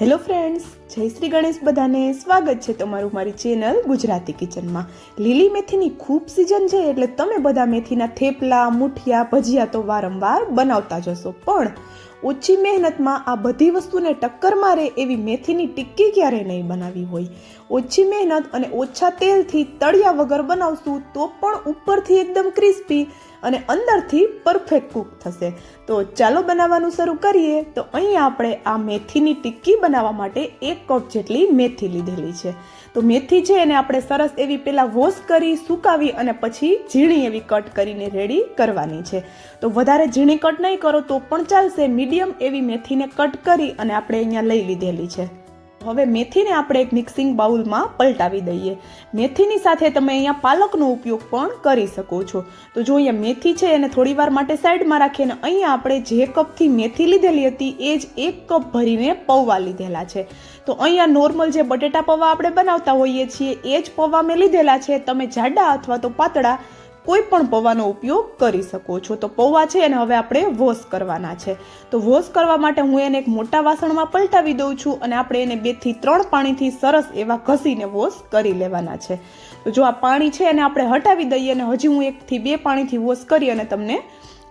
Hello friends, જય શ્રી ગણેશ બધાને સ્વાગત છે તમારું મારી ચેનલ ગુજરાતી કિચનમાં. લીલી મેથીની ખૂબ સિઝન છે એટલે તમે બધા મેથીના થેપલા, મુઠિયા, ભજીયા તો વારંવાર બનાવતા જશો પણ ઓછી મહેનતમાં આ બધી વસ્તુને ટક્કર મારે એવી મેથીની ટિક્કી ક્યારે નહીં બનાવી હોય. ઓછી મહેનત અને ઓછા તેલથી તળિયા વગર બનાવશું તો પણ ઉપરથી એકદમ ક્રિસ્પી અને અંદરથી પરફેક્ટ કૂક થશે. તો ચાલો બનાવવાનું શરૂ કરીએ. તો અહીં આપણે આ મેથીની ટિક્કી બનાવવા માટે એક કપ જેટલી મેથી લીધેલી છે. તો મેથી છે એને આપણે સરસ એવી પહેલાં વોશ કરી, સુકાવી અને પછી ઝીણી એવી કટ કરીને રેડી કરવાની છે. તો વધારે ઝીણી કટ નહીં કરો તો પણ ચાલશે મીડિયમ એવી મેથીને કટ કરી અને આપણે અહીંયા લઈ લીધેલી છે. હવે મેથીને આપણે એક મિક્સિંગ બાઉલમાં પલટાવી દઈએ. મેથીની સાથે તમે અહીંયા પાલકનો ઉપયોગ પણ કરી શકો છો. તો જો અહીંયા મેથી છે, એને થોડી વાર માટે સાઈડમાં રાખીને અહીંયા આપણે જે કપથી મેથી લીધેલી હતી, એ જ એક કપ ભરીને પૌવા લીધેલા છે. તો અહીંયા નોર્મલ જે બટેટા પૌવા આપણે બનાવતા હોઈએ છીએ, એ જ પૌવા મેં લીધેલા છે. તમે જાડા અથવા તો પાતળા કોઈ પણ પૌવાનો ઉપયોગ કરી શકો છો. તો પૌવા છે એને હવે આપણે વોશ કરવાના છે. તો વોશ કરવા માટે હું એને એક મોટા વાસણમાં પલટાવી દઉં છું અને આપણે એને બેથી ત્રણ પાણીથી સરસ એવા ઘસીને વોશ કરી લેવાના છે. તો જો આ પાણી છે એને આપણે હટાવી દઈએ અને હજી હું એકથી બે પાણીથી વોશ કરી અને તમને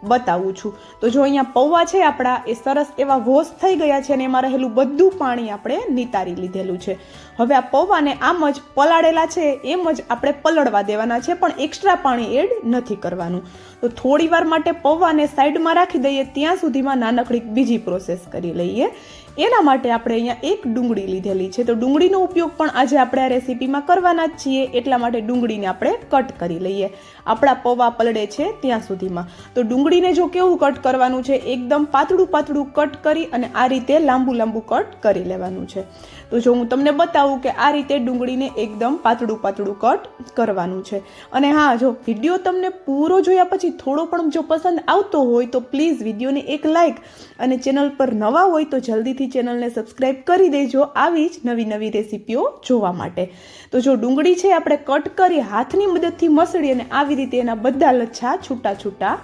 બતાવું છું. તો જો અહીંયા પૌવા છે આપણા એ સરસ એવા વોશ થઈ ગયા છે અને એમાં રહેલું બધું પાણી આપણે નિતારી લીધેલું છે. હવે આ પૌવાને આમ જ પલાળેલા છે, એમ જ આપણે પલળવા દેવાના છે, પણ એક્સ્ટ્રા પાણી એડ નથી કરવાનું. તો થોડી વાર માટે પૌવાને સાઈડમાં રાખી દઈએ, ત્યાં સુધીમાં નાનકડી બીજી પ્રોસેસ કરી લઈએ. એના માટે આપણે અહીંયા એક ડુંગળી લીધેલી છે. તો ડુંગળીનો ઉપયોગ પણ આજે આપણે આ રેસીપીમાં કરવાના જ છીએ, એટલા માટે ડુંગળીને આપણે કટ કરી લઈએ. આપણા પૌવા પલળે છે ત્યાં સુધીમાં. તો ડુંગળીને જો કેવું કટ કરવાનું છે, એકદમ પાતળું પાતળું કટ કરી અને આ રીતે લાંબુ લાંબુ કટ કરી લેવાનું છે. તો જો હું તમને બતાવું કે આ રીતે ડુંગળીને એકદમ પાતળું પાતળું કટ કરવાનું છે. અને હા, જો વીડિયો તમને પૂરો જોયા પછી થોડો પણ જો પસંદ આવતો હોય તો પ્લીઝ વિડીયોને એક લાઇક અને ચેનલ પર નવા હોય તો જલ્દીથી ચેનલને સબસ્ક્રાઈબ કરી દેજો આવી જ નવી નવી રેસીપીઓ જોવા માટે. તો જો ડુંગળી છે આપણે કટ કરી હાથની મદદથી મસળી અને આવી રીતે એના બધા લચ્છા છૂટા છૂટા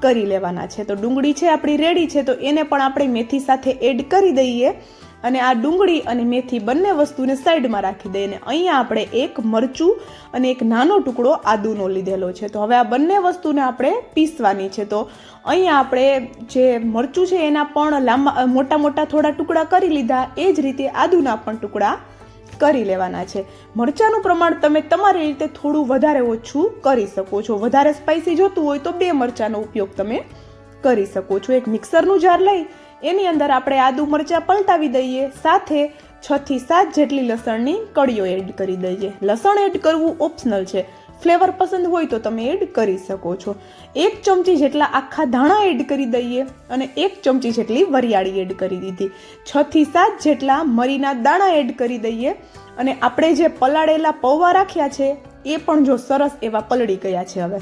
કરી લેવાના છે. તો ડુંગળી છે આપણી રેડી છે તો એને પણ આપણે મેથી સાથે એડ કરી દઈએ. અને આ ડુંગળી અને મેથી બંને વસ્તુને સાઈડમાં રાખી દઈએ અને અહીંયા આપણે એક મરચું અને એક નાનો ટુકડો આદુનો લીધેલો છે. તો હવે આ બંને વસ્તુને આપણે પીસવાની છે. તો અહીંયા આપણે જે મરચું છે એના પણ લાંબા, મોટા મોટા થોડા ટુકડા કરી લીધા. એ જ રીતે આદુના પણ ટુકડા કરી લેવાના છે. મરચાંનું પ્રમાણ તમે તમારી રીતે થોડું વધારે ઓછું કરી શકો છો. વધારે સ્પાઇસી જોતું હોય તો બે મરચાંનો ઉપયોગ તમે કરી શકો છો. એક મિક્સરનું જાર લઈ એની અંદર આપણે આદુ મરચાં પલટાવી દઈએ, સાથે છ થી સાત જેટલી લસણની કળીઓ એડ કરી દઈએ. લસણ એડ કરવું ઓપ્શનલ છે. ફ્લેવર પસંદ હોય તો તમે એડ કરી શકો છો. એક ચમચી જેટલા આખા ધાણા એડ કરી દઈએ અને એક ચમચી જેટલી વરિયાળી એડ કરી દીધી. છ થી સાત જેટલા મરીના દાણા એડ કરી દઈએ અને આપણે જે પલાળેલા પૌવા રાખ્યા છે, એ પણ જો સરસ એવા પલળી ગયા છે હવે.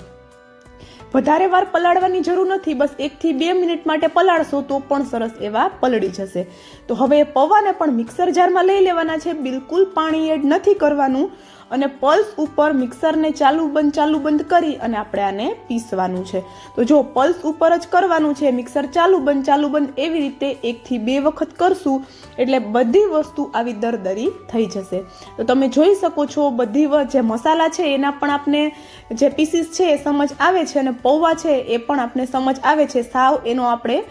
વધારે વાર પલાળવાની જરૂર નથી. બસ એકથી બે મિનિટ માટે પલાળશો તો પણ સરસ એવા પલળી જશે. તો હવે પૌવાને પણ મિક્સર જારમાં લઈ લેવાના છે. બિલકુલ પાણી એડ નથી કરવાનું. અને પલ્સ ઉપર મિક્સરને ચાલુ બંધ ચાલુ બંધ કરી અને આપણે આને પીસવાનું છે. તો જો પલ્સ ઉપર જ કરવાનું છે, મિક્સર ચાલુ બંધ ચાલુ બંધ એવી રીતે એકથી બે વખત કરશું, એટલે બધી વસ્તુ આવી દરદરી થઈ જશે. તો તમે જોઈ શકો છો, બધી જે મસાલા છે, એના પણ આપને જે પીસીસ છે એ સમજ આવે છે અને પૌવા છે એ પણ આપણે સમજ આવે છે, સાવ એનો આપણે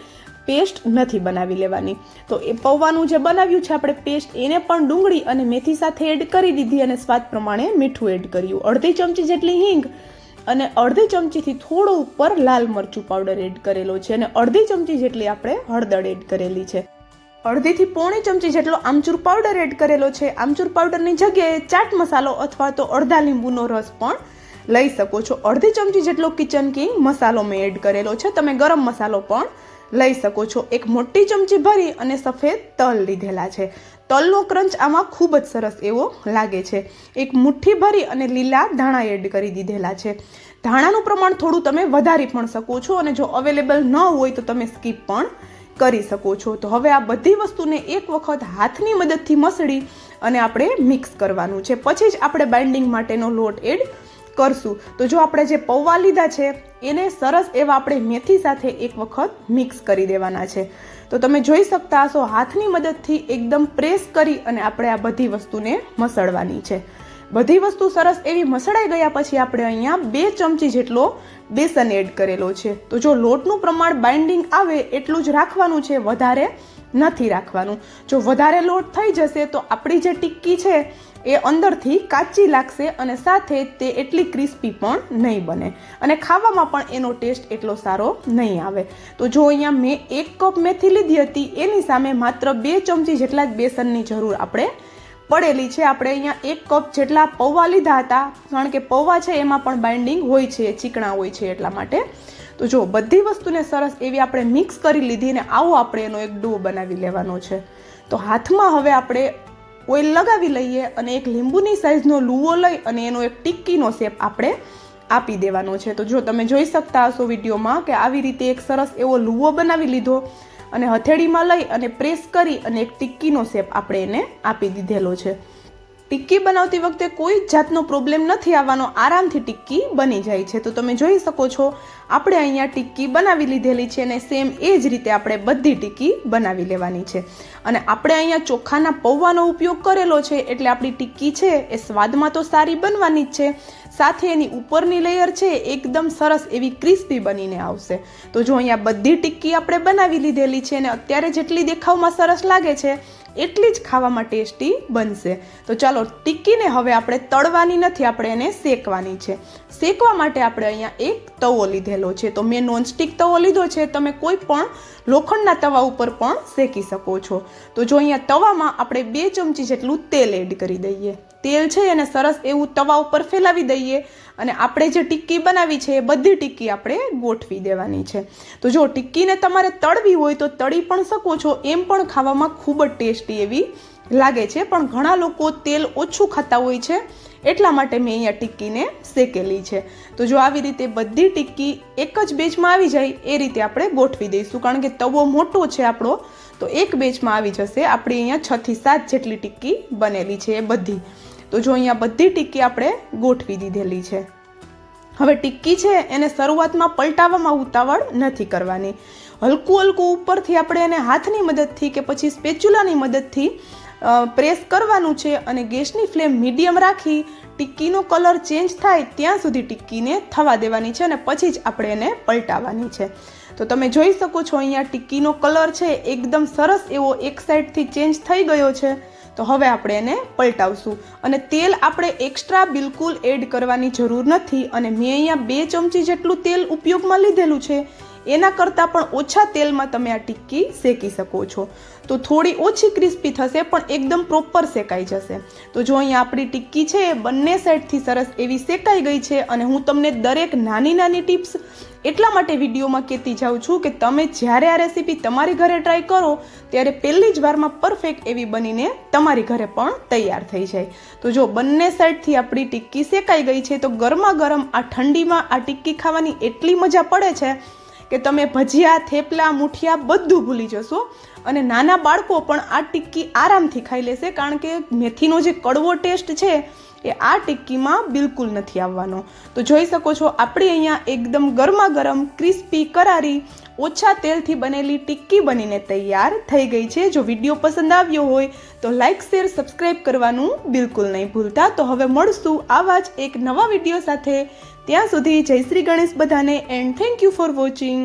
પેસ્ટ નથી બનાવી લેવાની. તો એ પૌવાનું જે બનાવ્યું છે આપણે પેસ્ટ, એને પણ ડુંગળી અને મેથી સાથે એડ કરી દીધી અને સ્વાદ પ્રમાણે મીઠું એડ કર્યું. અડધી ચમચી જેટલી હિંગ અને અડધી ચમચીથી થોડો ઉપર લાલ મરચું પાવડર એડ કરેલો છે અને અડધી ચમચી જેટલી આપણે હળદર એડ કરેલી છે. અડધીથી પોણી ચમચી જેટલો આમચૂર પાવડર એડ કરેલો છે. આમચૂર પાવડરની જગ્યાએ ચાટ મસાલો અથવા તો અડધા લીંબુનો રસ પણ લઈ શકો છો. અડધી ચમચી જેટલો કિચન કિંગ મસાલો મેં એડ કરેલો છે. તમે ગરમ મસાલો પણ લઈ શકો છો. એક મોટી ચમચી ભરી અને સફેદ તલ લીધેલા છે. તલનો ક્રંચ આમાં ખૂબ જ સરસ એવો લાગે છે. એક મુઠ્ઠી ભરી અને લીલા ધાણા એડ કરી દીધેલા છે. ધાણાનું પ્રમાણ થોડું તમે વધારી પણ શકો છો અને જો અવેલેબલ ન હોય તો તમે સ્કીપ પણ કરી શકો છો. તો હવે આ બધી વસ્તુને એક વખત હાથની મદદથી મસળી અને આપણે મિક્સ કરવાનું છે. પછી જ આપણે બાઇન્ડિંગ માટેનો લોટ એડ કરશું. તો જો આપણે જે પૌવા લીધા છે, એને સરસ એવા આપણે મેથી સાથે એક વખત મિક્સ કરી દેવાના છે. તો તમે જોઈ શકતા હશો, હાથની મદદથી એકદમ પ્રેસ કરી અને આપણે આ બધી વસ્તુને મસળવાની છે. બધી વસ્તુ સરસ એવી મસળાઈ ગયા પછી આપણે અહીંયા બે ચમચી જેટલો બેસન એડ કરેલો છે. તો જો લોટનું પ્રમાણ બાઇન્ડિંગ આવે, એટલું જ રાખવાનું છે, વધારે નથી રાખવાનું. જો વધારે લોટ થઈ જશે, તો આપણી જે ટિક્કી છે એ અંદરથી કાચી લાગશે અને સાથે તે એટલી ક્રિસ્પી પણ નહીં બને. અને ખાવામાં પણ એનો ટેસ્ટ એટલો સારો નહીં આવે. તો જો અહીંયા મેં એક કપ મેથી લીધી હતી, એની સામે માત્ર બે ચમચી જેટલા જ બેસનની જરૂર આપણે પડેલી છે. આપણે અહીંયા એક કપ જેટલા પૌવા લીધા હતા, કારણ કે પૌવા છે એમાં પણ બાઇન્ડિંગ હોય છે, ચીકણા હોય છે એટલા માટે. તો જો બધી વસ્તુને સરસ એવી આપણે મિક્સ કરી લીધી ને આવો આપણે એનો એક ડો બનાવી લેવાનો છે. તો હાથમાં હવે આપણે ઓઇલ લગાવી લઈએ અને એક લીંબુની સાઇઝનો લુવો લઈ અને એનો એક ટિક્કીનો શેપ આપણે આપી દેવાનો છે. તો જો તમે જોઈ શકતા હશો વિડીયોમાં કે આવી રીતે એક સરસ એવો લુવો બનાવી લીધો અને હથેળીમાં લઈ અને પ્રેસ કરી અને એક ટિક્કીનો શેપ આપણે એને આપી દીધેલો છે. ટિક્કી બનાવતી વખતે કોઈ જાતનો પ્રોબ્લેમ નથી આવવાનો. આરામથી ટિક્કી બની જાય છે. તો તમે જોઈ શકો છો, આપણે અહીંયા ટિક્કી બનાવી લીધેલી છે અને સેમ એ જ રીતે આપણે બધી ટિક્કી બનાવી લેવાની છે. અને આપણે અહીંયા ચોખાના પૌવાનો ઉપયોગ કરેલો છે, એટલે આપણી ટિક્કી છે એ સ્વાદમાં તો સારી બનવાની જ છે. સાથે એની ઉપરની લેયર છે એકદમ સરસ એવી ક્રિસ્પી બનીને આવશે. તો જો અહીંયા બધી ટિક્કી આપણે બનાવી લીધેલી છે અને અત્યારે જેટલી દેખાવમાં સરસ લાગે છે એટલી જ ખાવામાં ટેસ્ટી બનશે. તો ચાલો, ટિક્કીને હવે આપણે તળવાની નથી, આપણે એને શેકવાની છે. શેકવા માટે આપણે અહીંયા એક તવો લીધેલો છે. તો મેં નોનસ્ટિક તવો લીધો છે. તમે કોઈ પણ લોખંડના તવા ઉપર પણ શેકી શકો છો. તો જો અહીંયા તવામાં આપણે બે ચમચી જેટલું તેલ એડ કરી દઈએ. તેલ છે એને સરસ એવું તવા ઉપર ફેલાવી દઈએ અને આપણે જે ટિક્કી બનાવી છે એ બધી ટિક્કી આપણે ગોઠવી દેવાની છે. તો જો ટિક્કીને તમારે તળવી હોય તો તળી પણ શકો છો, એમ પણ ખાવામાં ખૂબ જ ટેસ્ટી એવી લાગે છે. પણ ઘણા લોકો તેલ ઓછું ખાતા હોય છે, એટલા માટે મેં અહીંયા ટિક્કીને શેકેલી છે. તો જો આવી રીતે બધી ટિક્કી એક જ બેચમાં આવી જાય, એ રીતે આપણે ગોઠવી દઈશું. કારણ કે તવો મોટો છે આપણો, તો એક બેચમાં આવી જશે આપણી અહીંયા છથી સાત જેટલી ટિક્કી બનેલી છે એ બધી. તો જો અહીંયા બધી ટિક્કી આપણે ગોઠવી દીધેલી છે. હવે ટિક્કી છે, એને શરૂઆતમાં પલટાવવામાં ઉતાવળ નથી કરવાની. હલકું હલકું ઉપરથી આપણે એને હાથની મદદથી કે પછી સ્પેચ્યુલાની મદદથી પ્રેસ કરવાનું છે અને ગેસની ફ્લેમ મીડિયમ રાખી ટિક્કીનો કલર ચેન્જ થાય ત્યાં સુધી ટિક્કીને થવા દેવાની છે અને પછી જ આપણે એને પલટાવવાની છે. તો તમે જોઈ શકો છો અહીંયા ટિક્કીનો કલર છે, એકદમ સરસ એવો એક સાઈડથી ચેન્જ થઈ ગયો છે. તો હવે આપણે એને પલટાવશું. અને તેલ આપણે એક્સ્ટ્રા બિલકુલ એડ કરવાની જરૂર નથી. અને મેં અહીંયા બે ચમચી જેટલું તેલ ઉપયોગમાં લીધેલું છે. એના કરતાં પણ ઓછા તેલમાં તમે આ ટિક્કી શેકી શકો છો. તો થોડી ઓછી ક્રિસ્પી થશે પણ એકદમ પ્રોપર શેકાઈ જશે. તો જો અહીંયા આપણી ટિક્કી છે, એ બંને સાઈડથી સરસ એવી શેકાઈ ગઈ છે અને હું તમને દરેક નાની નાની ટિપ્સ એટલા માટે વિડીયોમાં કહેતી જાઉં છું કે તમે જ્યારે આ રેસીપી તમારી ઘરે ટ્રાય કરો, ત્યારે પહેલી જ વારમાં પરફેક્ટ એવી બનીને તમારી ઘરે પણ તૈયાર થઈ જાય. તો જો બંને સાઈડથી આપણી ટિક્કી શેકાઈ ગઈ છે, તો ગરમા ગરમ આ ઠંડીમાં આ ટિક્કી ખાવાની એટલી મજા પડે છે કે તમે ભજીયા, થેપલા, મુઠિયા બધું ભૂલી જશો. અને નાના બાળકો પણ આ ટિક્કી આરામથી ખાઈ લેશે, કારણ કે મેથીનો જે કડવો ટેસ્ટ છે, એ આ ટિક્કીમાં બિલકુલ નથી આવવાનો. તો જોઈ શકો છો, આપણી અહીંયા એકદમ ગરમા ગરમ ક્રિસ્પી, કરારી, ઓછા તેલથી બનેલી ટિક્કી બનીને તૈયાર થઈ ગઈ છે. જો વીડિયો પસંદ આવ્યો હોય, તો લાઇક શેર સબસ્ક્રાઈબ કરવાનું બિલકુલ નહીં ભૂલતા. તો હવે મળશું આવા જ એક નવા વીડિયો સાથે. ત્યાં સુધી જય શ્રી ગણેશ બધાને and thank you for watching